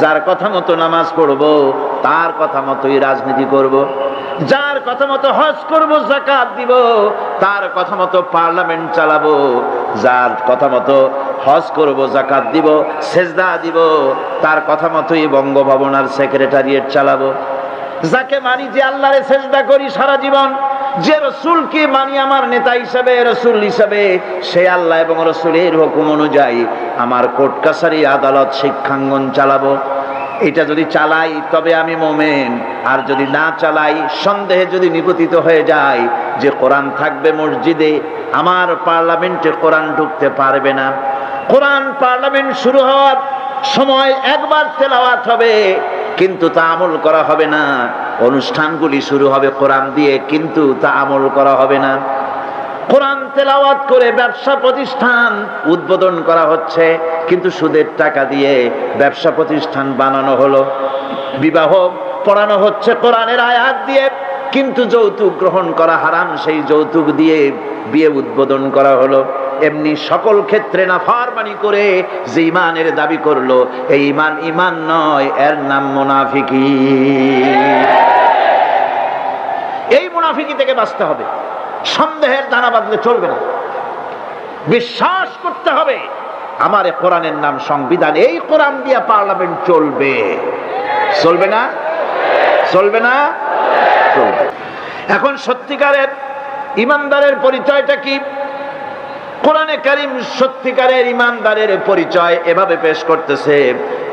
যার কথা মতো নামাজ পড়ব, তার কথা মতোই রাজনীতি করব। যার কথা মতো হজ করব, জাকাত দিব, তার কথা মতো পার্লামেন্ট চালাবো যার কথা মতো হজ করব, জাকাত দিব, সেজদা দিব, তার কথা মতোই বঙ্গভবন আর সেক্রেটারিয়েট চালাবো যাকে মানি যে আল্লাহরে সেজদা করি সারা জীবন, যে রসুলকে মানি আমার নেতা হিসাবে, রসুল হিসাবে, সে আল্লাহ এবং রসুলের হুকুম অনুযায়ী আমার কোর্ট কাছারি আদালত শিক্ষাঙ্গন চালাবো। এটা যদি চালাই, তবে আমি মোমেন। আর যদি না চালাই, সন্দেহে যদি নিপতিত হয়ে যায় যে কোরআন থাকবে মসজিদে, আমার পার্লামেন্টে কোরআন ঢুকতে পারবে না। কোরআন পার্লামেন্ট শুরু হওয়ার সময় একবার তেলাওয়াত হবে, কিন্তু তা আমল করা হবে না। অনুষ্ঠানগুলি শুরু হবে কোরআন দিয়ে, কিন্তু তা আমল করা হবে না। কোরআন তেলাওয়াত করে ব্যবসা প্রতিষ্ঠান উদ্বোধন করা হচ্ছে, কিন্তু সুদের টাকা দিয়ে ব্যবসা প্রতিষ্ঠান বানানো হলো। বিবাহ পড়ানো হচ্ছে কোরআনের আয়াত দিয়ে, কিন্তু যৌতুক গ্রহণ করা হারাম, সেই যৌতুক দিয়ে বিয়ে উদ্বোধন করা হলো। এমনি সকল ক্ষেত্রে না ফারমানি করে যে ইমানের দাবি করল, এই ইমান ইমান নয়, এর নাম মুনাফিকি। এই মুনাফিকি থেকে বাঁচতে হবে। সন্দেহের দানা বাঁধলে চলবে না। বিশ্বাস করতে হবে, আমার কোরআনের নাম সংবিধান, এই কোরআন দিয়ে পার্লামেন্ট চলবে। চলবে না? চলবে না? চলবে। এখন সত্যিকারের ইমানদারের পরিচয়টা কি? কোরআনে কারিম সত্যিকারের ইমানদারের পরিচয় এভাবে পেশ করতেছে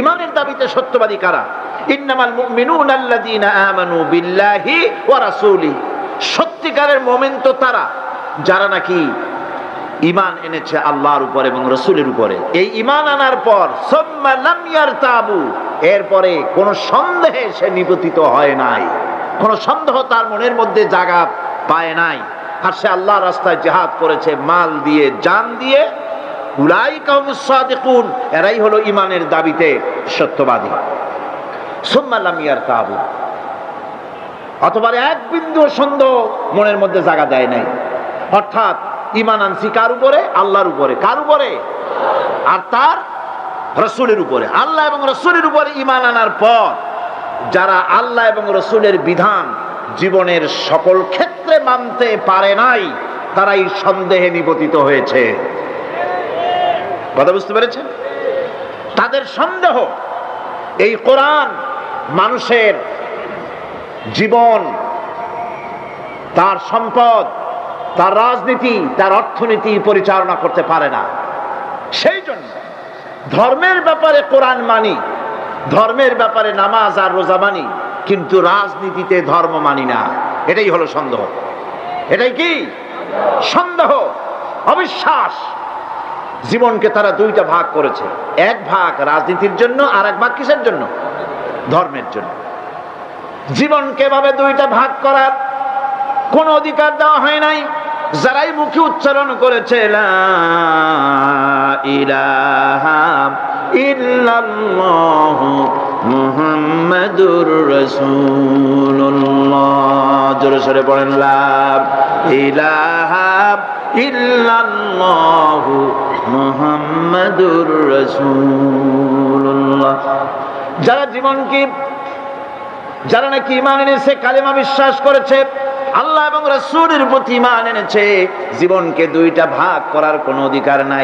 ইমানের দাবিতে সত্যবাদী কারা? ইন্নামাল মুমিনুন আল্লাযীনা আমানু বিল্লাহি ওয়া রাসূলিহি সত্যিকারের মুমিন তো তারা, যারা নাকি ইমান এনেছে আল্লাহর উপর এবং রসুলের উপরে। এই ইমান আনার পর ইয়ারতাবু, এরপরে কোন সন্দেহে সে নিপতিত হয় নাই। কোন সন্দেহ তার মনের মধ্যে জায়গা পায় নাই। আর সে আল্লাহ রাস্তায় জেহাদ করেছে, মাল দিয়ে, জান দিয়ে এরাই হলো ইমানের দাবিতে সত্যবাদী। সুম্মা লাম ইয়ারতাবু। অথবা এক বিন্দু সন্দেহ মনের মধ্যে জায়গা দেয় নাই। অর্থাৎ ইমান আনছি কার উপরে? আল্লাহর উপরে। কার উপরে? আর তার রসুলের উপরে। আল্লাহ এবং রসুলের উপরে ইমান আনার পর যারা আল্লাহ এবং রসুলের বিধান জীবনের সকল ক্ষেত্রে মানতে পারে নাই, তারাই সন্দেহে নিপতিত হয়েছে। কথা বুঝতে পেরেছেন? তাদের সন্দেহ, এই কোরআন মানুষের জীবন, তার সম্পদ, তার রাজনীতি, তার অর্থনীতি পরিচালনা করতে পারে না। সেই জন্য ধর্মের ব্যাপারে কোরআন মানি, ধর্মের ব্যাপারে নামাজ আর রোজা মানি, কিন্তু রাজনীতিতে ধর্ম মানি না। এটাই হলো সন্দেহ। এটাই কি? সন্দেহ, অবিশ্বাস। জীবনকে তারা দুইটা ভাগ করেছে। এক ভাগ রাজনীতির জন্য আর এক ভাগ কিসের জন্য? ধর্মের জন্য। জীবনকে ভাবে দুইটা ভাগ করার কোন অধিকার দেওয়া হয় নাই। যারাই মুখে উচ্চারণ করেছে জোরে সরে পড়েন, লা ইলাহা ইল্লাল্লাহু মুহাম্মাদুর রসুল্লাহ যারা জীবনকে, যারা নাকি ইমান এনেছে, কালিমা বিশ্বাস করেছে, আল্লাহ এবং রসুলের প্রতি ইমান এনেছে, জীবনকে দুইটা ভাগ করার কোনো অধিকার নাই।